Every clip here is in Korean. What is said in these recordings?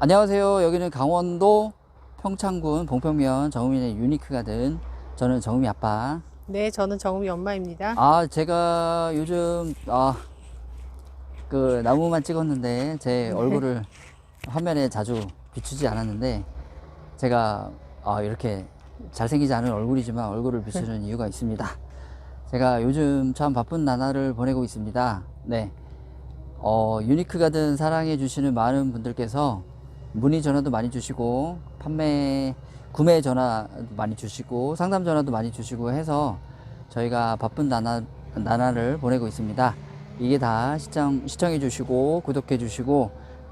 안녕하세요. 여기는 강원도 평창군 봉평면 정우민의 유니크 가든. 저는 정우미 아빠. 네, 저는 정우미 엄마입니다. 아, 제가 요즘, 아, 그, 나무만 찍었는데, 제 얼굴을 화면에 자주 비추지 않았는데, 제가, 아, 이렇게 잘생기지 않은 얼굴이지만 얼굴을 비추는 이유가 있습니다. 제가 요즘 참 바쁜 나날을 보내고 있습니다. 네. 어, 유니크 가든 사랑해 주시는 많은 분들께서 문의 전화도 많이 주시고, 판매, 구매 전화도 많이 주시고, 상담 전화도 많이 주시고 해서 저희가 바쁜 나날, 나날을 보내고 있습니다. 이게 다 시청, 시청해 주시고, 구독해 주시고,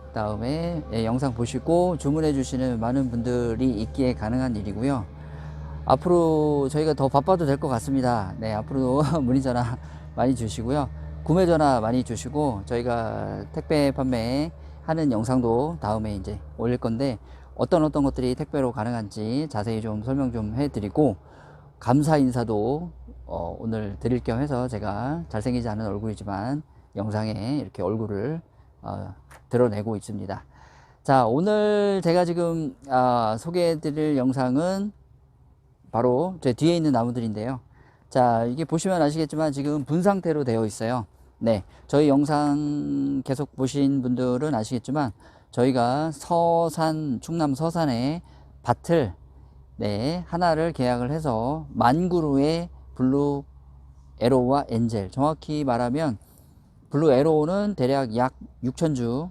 그 다음에 예, 영상 보시고 주문해 주시는 많은 분들이 있기에 가능한 일이고요. 앞으로 저희가 더 바빠도 될 것 같습니다. 네, 앞으로 문의 전화 많이 주시고요. 구매 전화 많이 주시고 저희가 택배 판매 하는 영상도 다음에 이제 올릴 건데 어떤 어떤 것들이 택배로 가능한지 자세히 좀 설명 좀 해드리고 감사 인사도 어, 오늘 드릴 겸 해서 제가 잘생기지 않은 얼굴이지만 영상에 이렇게 얼굴을 어, 드러내고 있습니다. 자, 오늘 제가 지금 아, 소개해 드릴 영상은 바로 제 뒤에 있는 나무들인데요. 자, 이게 보시면 아시겠지만 지금 분 상태로 되어 있어요. 네. 저희 영상 계속 보신 분들은 아시겠지만 저희가 서산, 충남 서산에 밭을 네, 하나를 계약을 해서 만 그루의 블루 에로우와 엔젤. 정확히 말하면 블루 에로우는 대략 약 6천주,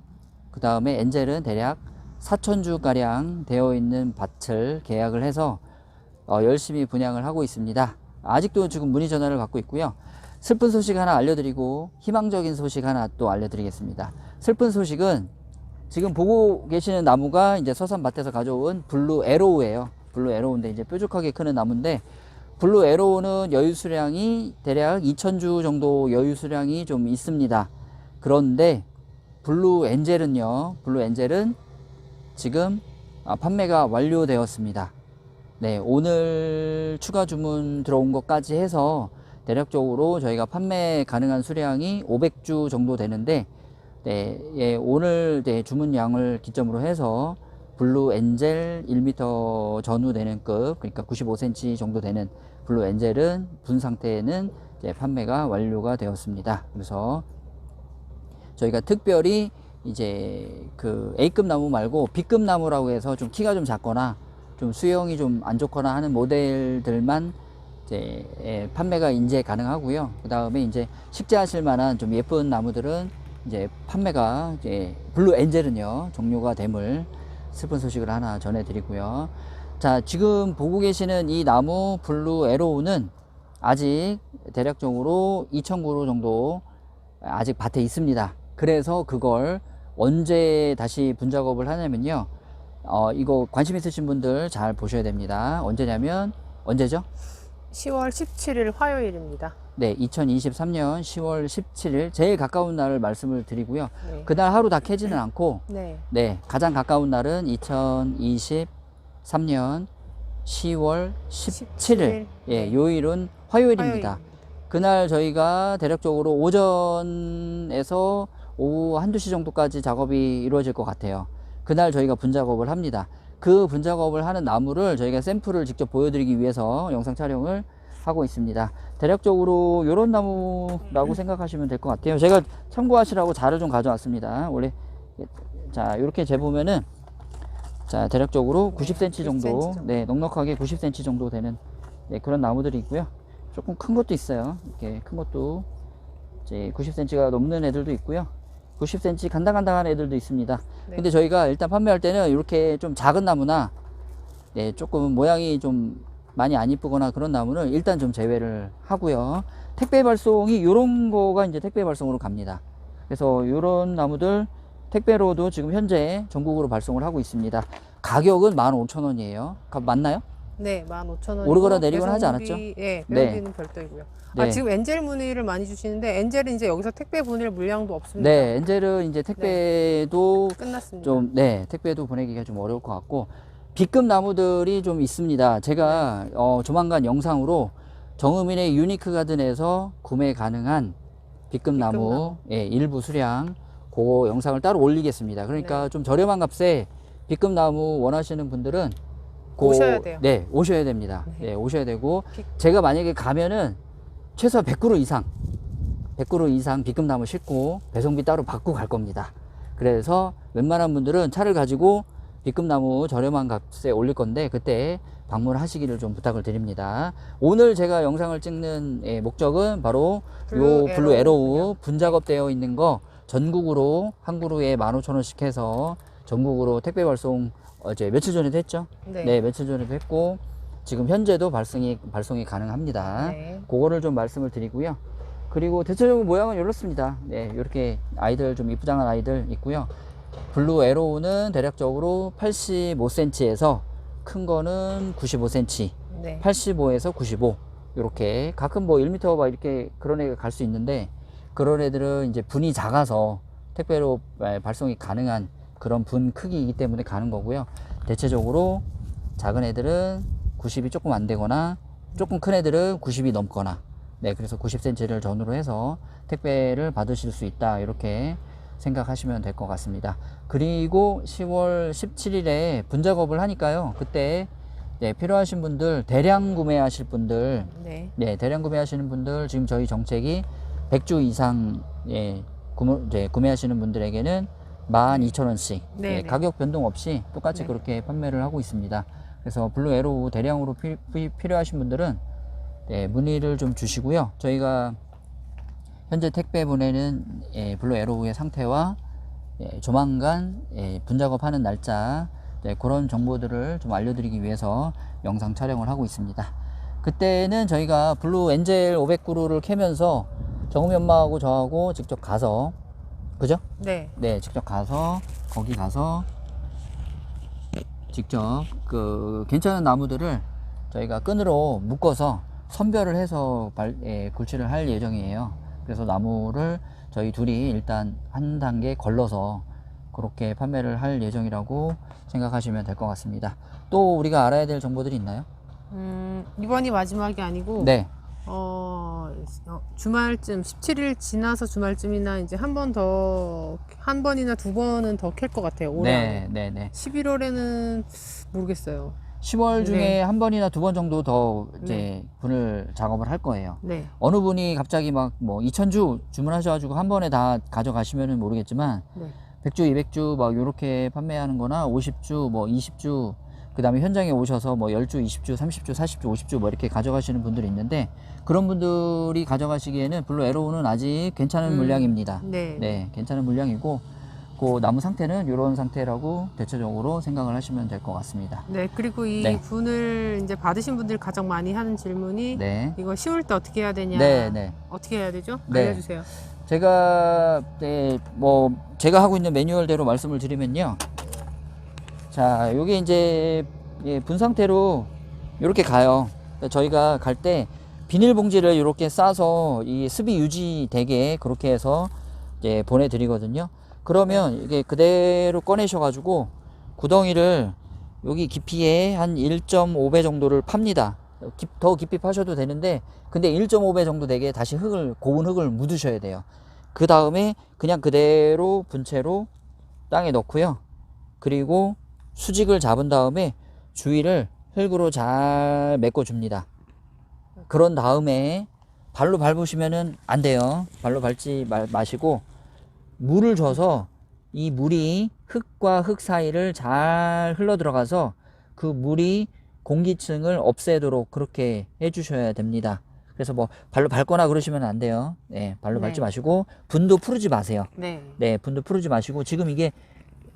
그 다음에 엔젤은 대략 4천주 가량 되어 있는 밭을 계약을 해서 어, 열심히 분양을 하고 있습니다. 아직도 지금 문의 전화를 받고 있고요. 슬픈 소식 하나 알려드리고 희망적인 소식 하나 또 알려드리겠습니다. 슬픈 소식은 지금 보고 계시는 나무가 이제 서산밭에서 가져온 블루 에로우예요. 블루 에로우인데 이제 뾰족하게 크는 나무인데 블루 에로우는 여유 수량이 대략 2,000주 정도 여유 수량이 좀 있습니다. 그런데 블루 엔젤은요. 블루 엔젤은 지금 아, 판매가 완료되었습니다. 네, 오늘 추가 주문 들어온 것까지 해서 대략적으로 저희가 판매 가능한 수량이 500주 정도 되는데, 네, 예, 오늘 네, 주문량을 기점으로 해서 블루 엔젤 1m 전후 되는 급, 그러니까 95cm 정도 되는 블루 엔젤은 분 상태에는 판매가 완료가 되었습니다. 그래서 저희가 특별히 이제 그 A급 나무 말고 B급 나무라고 해서 좀 키가 좀 작거나 좀 수영이 좀 안 좋거나 하는 모델들만 이제 예, 판매가 인제 가능하고요. 그 다음에 이제 식재하실 만한 좀 예쁜 나무들은 이제 판매가 이제 블루 엔젤은요 종료가 됨을 슬픈 소식을 하나 전해드리고요. 자 지금 보고 계시는 이 나무 블루 에로우는 아직 대략적으로 2,000그루 정도 아직 밭에 있습니다. 그래서 그걸 언제 다시 분작업을 하냐면요. 어, 이거 관심 있으신 분들 잘 보셔야 됩니다. 언제냐면, 언제죠? 10월 17일 화요일입니다. 네, 2023년 10월 17일, 제일 가까운 날을 말씀을 드리고요. 네. 그날 하루 다 캐지는 않고, 네. 네, 가장 가까운 날은 2023년 10월 17일. 17일. 예, 요일은 화요일입니다. 화요일입니다. 그날 저희가 대략적으로 오전에서 오후 한두 시 정도까지 작업이 이루어질 것 같아요. 그날 저희가 분작업을 합니다. 그 분작업을 하는 나무를 저희가 샘플을 직접 보여드리기 위해서 영상 촬영을 하고 있습니다. 대략적으로 이런 나무라고 생각하시면 될 것 같아요. 제가 참고하시라고 자료 좀 가져왔습니다. 원래 자 이렇게 재보면은 자 대략적으로 90cm 정도, 90cm 정도. 네 넉넉하게 90cm 정도 되는 네, 그런 나무들이 있고요. 조금 큰 것도 있어요. 이렇게 큰 것도 이제 90cm가 넘는 애들도 있고요. 90cm 간당간당한 애들도 있습니다. 네. 근데 저희가 일단 판매할 때는 이렇게 좀 작은 나무나 네, 조금 모양이 좀 많이 안 이쁘거나 그런 나무는 일단 좀 제외를 하고요. 택배 발송이 이런 거가 이제 택배 발송으로 갑니다. 그래서 이런 나무들 택배로도 지금 현재 전국으로 발송을 하고 있습니다. 가격은 15,000원이에요. 맞나요? 네, 15,000원. 오르거나 내리거나 하지 않았죠? 네, 네. 배송비는 별도이고요. 네. 아, 지금 엔젤 문의를 많이 주시는데 엔젤은 이제 여기서 택배 보낼 물량도 없습니다. 네, 엔젤은 이제 택배도 끝났습니다. 좀, 네, 택배도 보내기가 좀 어려울 것 같고, B급 나무들이 좀 있습니다. 제가, 어, 조만간 영상으로 정의민의 유니크 가든에서 구매 가능한 B급 나무, 나무. 예, 일부 수량, 그 영상을 따로 올리겠습니다. 그러니까 좀 저렴한 값에 B급 나무 원하시는 분들은 고- 오셔야 돼요. 네, 오셔야 됩니다. 네. 네, 오셔야 되고 비- 제가 만약에 가면은 최소 100그루 이상 100그루 이상 B급나무 싣고 배송비 따로 받고 갈 겁니다. 그래서 웬만한 분들은 차를 가지고 B급나무 저렴한 값에 올릴 건데 그때 방문하시기를 좀 부탁을 드립니다. 오늘 제가 영상을 찍는 예, 목적은 바로 요 블루 블루 에로우 에로우 분작업되어 있는 거 전국으로 한 그루에 15,000원씩 해서 전국으로 택배 발송 어제 며칠 전에도 했죠? 네. 네, 며칠 전에도 했고 지금 현재도 발송이 발송이 가능합니다. 네. 그거를 좀 말씀을 드리고요. 그리고 대체적으로 모양은 이렇습니다. 네, 이렇게 아이들 좀 이쁘장한 아이들 있고요. 블루 에로우는 대략적으로 85cm에서 큰 거는 95cm, 네. 85에서 95 이렇게 가끔 뭐 1m 막 이렇게 그런 애가 갈 수 있는데 그런 애들은 이제 분이 작아서 택배로 발- 발송이 가능한 그런 분 크기이기 때문에 가는 거고요. 대체적으로 작은 애들은 90이 조금 안 되거나 조금 큰 애들은 90이 넘거나 네 그래서 90cm를 전후로 해서 택배를 받으실 수 있다 이렇게 생각하시면 될 것 같습니다. 그리고 10월 17일에 분작업을 하니까요. 그때 네, 필요하신 분들 대량 구매하실 분들 네. 네, 대량 구매하시는 분들 지금 저희 정책이 100주 이상 예, 구매, 이제 구매하시는 분들에게는 12,000원씩 네, 예, 네. 가격 변동 없이 똑같이 네. 그렇게 판매를 하고 있습니다. 그래서 블루 에로우 대량으로 피, 피- 필요하신 분들은 네, 문의를 좀 주시고요. 저희가 현재 택배 보내는 예, 블루 에로우의 상태와 예, 조만간 예, 분작업하는 날짜 네, 그런 정보들을 좀 알려드리기 위해서 영상 촬영을 하고 있습니다. 그때는 저희가 블루 엔젤 500그루를 캐면서 정우이 엄마하고 저하고 직접 가서 그죠? 네. 네, 직접 가서 거기 가서 직접 그 괜찮은 나무들을 저희가 끈으로 묶어서 선별을 해서 발, 예, 굴치를 할 예정이에요. 그래서 나무를 저희 둘이 일단 한 단계 걸러서 그렇게 판매를 할 예정이라고 생각하시면 될 것 같습니다. 또 우리가 알아야 될 정보들이 있나요? 음, 이번이 마지막이 아니고 네, 어, 어, 주말쯤 17일 지나서 주말쯤이나 이제 한 번 더 한 번이나 두 번은 더 캘 것 같아요. 올해. 네, 네, 네. 11월에는 모르겠어요. 10월 중에 네. 한 번이나 두 번 정도 더 이제 분을 작업을 할 거예요. 네. 어느 분이 갑자기 막 뭐 2,000주 주문하셔가지고 한 번에 다 가져가시면은 모르겠지만 네. 100주, 200주 막 요렇게 판매하는 거나 50주, 뭐 20주, 그 다음에 현장에 오셔서 뭐 10주, 20주, 30주, 40주, 50주 뭐 이렇게 가져가시는 분들이 있는데 그런 분들이 가져가시기에는 블루 에로우는 아직 괜찮은 음. 물량입니다. 네. 네, 괜찮은 물량이고 그 나무 상태는 이런 상태라고 대체적으로 생각을 하시면 될 것 같습니다. 네, 그리고 이 네. 분을 이제 받으신 분들이 가장 많이 하는 질문이 네. 이거 심을 때 어떻게 해야 되냐? 네, 네. 어떻게 해야 되죠? 네. 알려주세요. 제가 네, 뭐 제가 하고 있는 매뉴얼대로 말씀을 드리면요. 자, 요게 이제 예, 분 상태로 이렇게 가요. 그러니까 저희가 갈 때 비닐봉지를 이렇게 싸서 이 습이 유지되게 그렇게 해서 이제 보내드리거든요. 그러면 이게 그대로 꺼내셔가지고 구덩이를 여기 깊이에 한 1.5배 정도를 팝니다. 깊- 더 깊이 파셔도 되는데 근데 1.5배 정도 되게 다시 흙을 고운 흙을 묻으셔야 돼요. 그 다음에 그냥 그대로 분채로 땅에 넣고요. 그리고 수직을 잡은 다음에 주위를 흙으로 잘 메꿔줍니다. 그런 다음에 발로 밟으시면은 안 돼요. 발로 밟지 마, 마시고 물을 줘서 이 물이 흙과 흙 사이를 잘 흘러 들어가서 그 물이 공기층을 없애도록 그렇게 해주셔야 됩니다. 그래서 뭐 발로 밟거나 그러시면 안 돼요. 네, 발로 네. 밟지 마시고 분도 풀지 마세요. 네. 네, 분도 풀지 마시고 지금 이게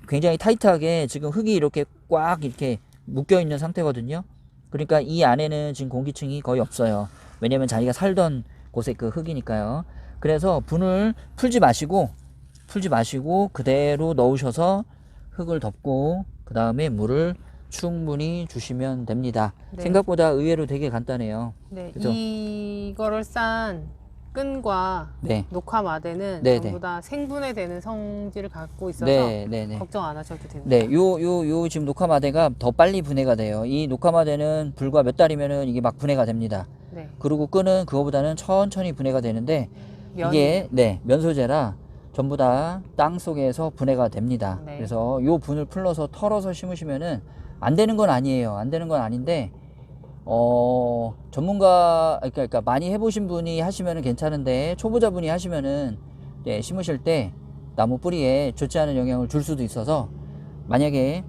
굉장히 타이트하게 지금 흙이 이렇게 꽉 이렇게 묶여 있는 상태거든요. 그러니까 이 안에는 지금 공기층이 거의 없어요. 왜냐면 자기가 살던 곳의 그 흙이니까요. 그래서 분을 풀지 마시고 풀지 마시고 그대로 넣으셔서 흙을 덮고 그 다음에 물을 충분히 주시면 됩니다. 네. 생각보다 의외로 되게 간단해요. 네. 그죠? 이거를 싼 끈과 네, 녹화 마대는 네, 전부 네. 다 생분해 되는 성질을 갖고 있어서 네, 네, 네. 걱정 안 하셔도 됩니다. 네, 요, 요, 요 지금 녹화 마대가 더 빨리 분해가 돼요. 이 녹화 마대는 불과 몇 달이면은 이게 막 분해가 됩니다. 네. 그리고 끈은 그거보다는 천천히 분해가 되는데 면 이게 네, 면 소재라 전부 다 땅 속에서 분해가 됩니다. 네. 그래서 요 분을 풀러서 털어서 심으시면은 안 되는 건 아니에요. 안 되는 건 아닌데 어 전문가 그러니까, 그러니까 많이 해보신 분이 하시면은 괜찮은데 초보자분이 하시면은 네, 심으실 때 나무 뿌리에 좋지 않은 영향을 줄 수도 있어서 만약에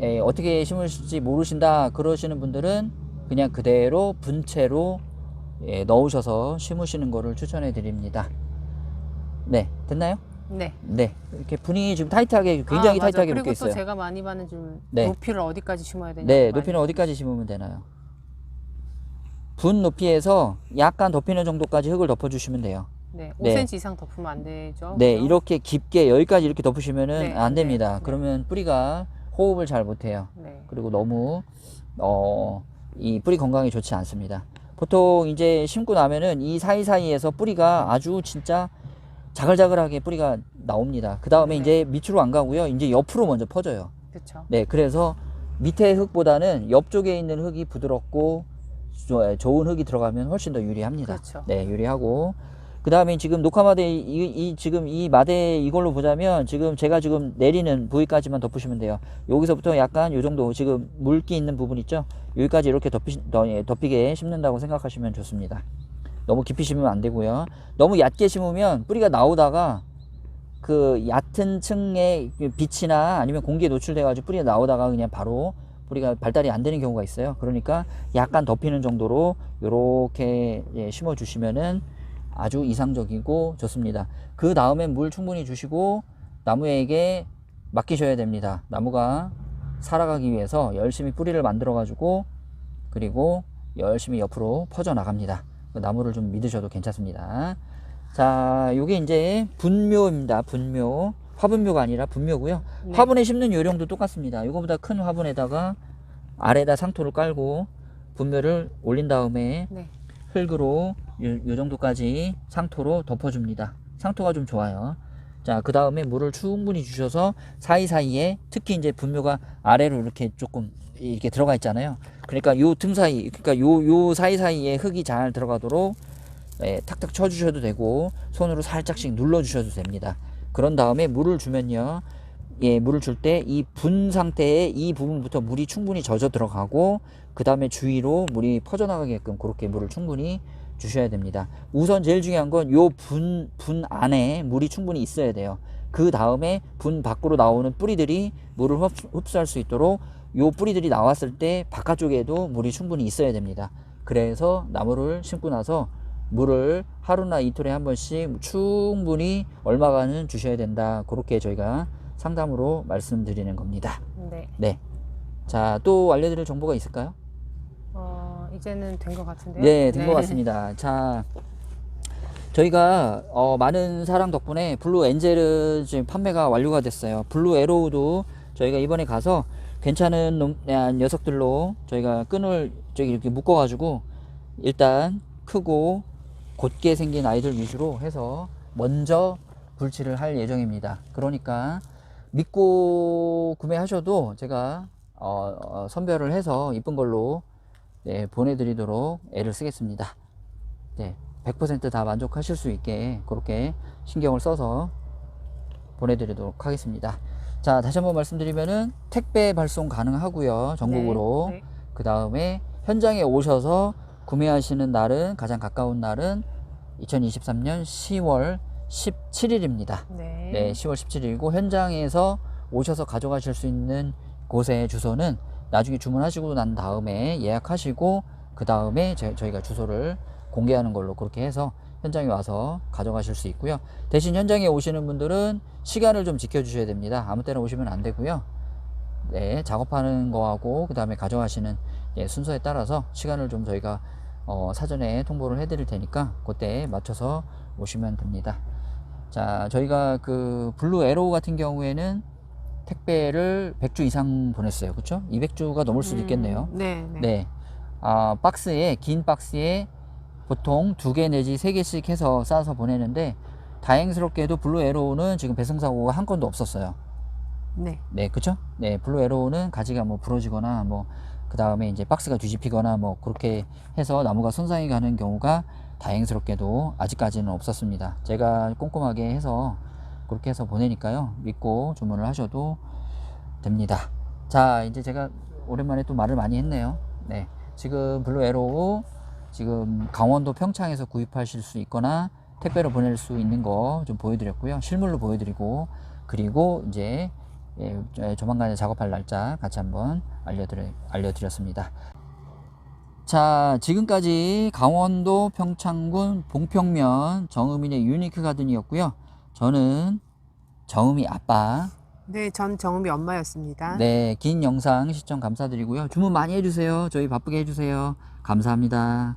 에, 어떻게 심으실지 모르신다 그러시는 분들은 그냥 그대로 분채로 예, 넣으셔서 심으시는 거를 추천해 드립니다. 네, 됐나요? 네. 네, 이렇게 분이 지금 타이트하게 굉장히 아. 타이트하게 그리고 묶여 또 있어요. 제가 많이 받는 좀 네. 높이를 어디까지 심어야 되냐. 네, 높이는 어디까지 심으면 되나요? 분 높이에서 약간 덮이는 정도까지 흙을 덮어주시면 돼요. 네. 네. 5cm 이상 덮으면 안 되죠. 네, 그죠? 이렇게 깊게 여기까지 이렇게 덮으시면은 네, 안 네, 됩니다. 네. 그러면 뿌리가 호흡을 잘 못해요. 네. 그리고 너무 어, 이 뿌리 건강에 좋지 않습니다. 보통 이제 심고 나면은 이 사이 사이에서 뿌리가 아주 진짜 자글자글하게 뿌리가 나옵니다. 그 다음에 네. 이제 밑으로 안 가고요. 이제 옆으로 먼저 퍼져요. 그렇죠. 네, 그래서 밑에 흙보다는 옆쪽에 있는 흙이 부드럽고 조- 좋은 흙이 들어가면 훨씬 더 유리합니다. 그렇죠. 네, 유리하고 그 다음에 지금 녹화마대 이, 이 지금 이 마대 이걸로 보자면 지금 제가 지금 내리는 부위까지만 덮으시면 돼요. 여기서부터 약간 요 정도 지금 물기 있는 부분 있죠? 여기까지 이렇게 덮이, 더- 예, 덮이게 심는다고 생각하시면 좋습니다. 너무 깊이 심으면 안 되고요. 너무 얕게 심으면 뿌리가 나오다가 그 얕은 층의 그 빛이나 아니면 공기에 노출돼 가지고 뿌리가 나오다가 그냥 바로 뿌리가 발달이 안 되는 경우가 있어요. 그러니까 약간 덮이는 정도로 요렇게 예, 심어 주시면은 아주 이상적이고 좋습니다. 그 다음에 물 충분히 주시고 나무에게 맡기셔야 됩니다. 나무가 살아가기 위해서 열심히 뿌리를 만들어 가지고 그리고 열심히 옆으로 퍼져 나갑니다. 그 나무를 좀 믿으셔도 괜찮습니다. 자, 요게 이제 분묘입니다. 분묘. 화분묘가 아니라 분묘고요. 네. 화분에 심는 요령도 똑같습니다. 요거보다 큰 화분에다가 아래다 상토를 깔고 분묘를 올린 다음에 네. 흙으로 요, 요 정도까지 상토로 덮어줍니다. 상토가 좀 좋아요. 자, 그 다음에 물을 충분히 주셔서 사이사이에 특히 이제 분묘가 아래로 이렇게 조금 이렇게 들어가 있잖아요. 그러니까 요 틈 사이, 그러니까 요, 요 사이사이에 흙이 잘 들어가도록 예, 탁탁 쳐주셔도 되고 손으로 살짝씩 눌러주셔도 됩니다. 그런 다음에 물을 주면요. 예, 물을 줄 때 이 분 상태에 이 부분부터 물이 충분히 젖어 들어가고 그 다음에 주위로 물이 퍼져나가게끔 그렇게 물을 충분히 주셔야 됩니다. 우선 제일 중요한 건 요 분, 분 안에 물이 충분히 있어야 돼요. 그 다음에 분 밖으로 나오는 뿌리들이 물을 흡수, 흡수할 수 있도록 요 뿌리들이 나왔을 때 바깥쪽에도 물이 충분히 있어야 됩니다. 그래서 나무를 심고 나서 물을 하루나 이틀에 한 번씩 충분히 얼마간은 주셔야 된다. 그렇게 저희가 상담으로 말씀드리는 겁니다. 네. 네. 자, 또 알려드릴 정보가 있을까요? 어, 이제는 된 것 같은데요. 네, 된 것 같습니다. 자, 저희가 어, 많은 사랑 덕분에 블루 엔젤은 지금 판매가 완료가 됐어요. 블루 에로우도 저희가 이번에 가서 괜찮은 놈, 아, 녀석들로 저희가 끈을 저기 이렇게 묶어가지고 일단 크고 곧게 생긴 아이들 위주로 해서 먼저 불치를 할 예정입니다. 그러니까 믿고 구매하셔도 제가 어, 어, 선별을 해서 이쁜 걸로 네, 보내드리도록 애를 쓰겠습니다. 네, 100%다 만족하실 수 있게 그렇게 신경을 써서 보내드리도록 하겠습니다. 자, 다시 한번 말씀드리면은 택배 발송 가능하고요. 전국으로. 네. 그 다음에 현장에 오셔서 구매하시는 날은 가장 가까운 날은 2023년 10월 17일입니다. 네. 네, 10월 17일이고 현장에서 오셔서 가져가실 수 있는 곳의 주소는 나중에 주문하시고 난 다음에 예약하시고 그 다음에 저희가 주소를 공개하는 걸로 그렇게 해서 현장에 와서 가져가실 수 있고요. 대신 현장에 오시는 분들은 시간을 좀 지켜주셔야 됩니다. 아무 때나 오시면 안 되고요. 네, 작업하는 거하고 그 다음에 가져가시는 예, 순서에 따라서 시간을 좀 저희가 어, 사전에 통보를 해드릴 테니까 그때 맞춰서 오시면 됩니다. 자, 저희가 그 블루 에로우 같은 경우에는 택배를 100주 이상 보냈어요. 그렇죠? 200주가 넘을 수도 있겠네요. 음, 네. 네. 네. 아, 박스에 긴 박스에 보통 두 개 내지 세 개씩 해서 싸서 보내는데 다행스럽게도 블루 에로우는 지금 배송 사고가 한 건도 없었어요. 네. 네, 그쵸? 네, 블루 에로우는 가지가 뭐 부러지거나 뭐, 그 다음에 이제 박스가 뒤집히거나 뭐, 그렇게 해서 나무가 손상이 가는 경우가 다행스럽게도 아직까지는 없었습니다. 제가 꼼꼼하게 해서 그렇게 해서 보내니까요. 믿고 주문을 하셔도 됩니다. 자, 이제 제가 오랜만에 또 말을 많이 했네요. 네. 지금 블루 에로우 지금 강원도 평창에서 구입하실 수 있거나 택배로 보낼 수 있는 거 좀 보여드렸고요. 실물로 보여드리고 그리고 이제 예, 저- 조만간에 작업할 날짜 같이 한번 알려드려, 알려드렸습니다. 자, 지금까지 강원도 평창군 봉평면 정음인의 유니크 가든이었고요. 저는 정음이 아빠. 네, 전 정음이 엄마였습니다. 네, 긴 영상 시청 감사드리고요. 주문 많이 해주세요. 저희 바쁘게 해주세요. 감사합니다.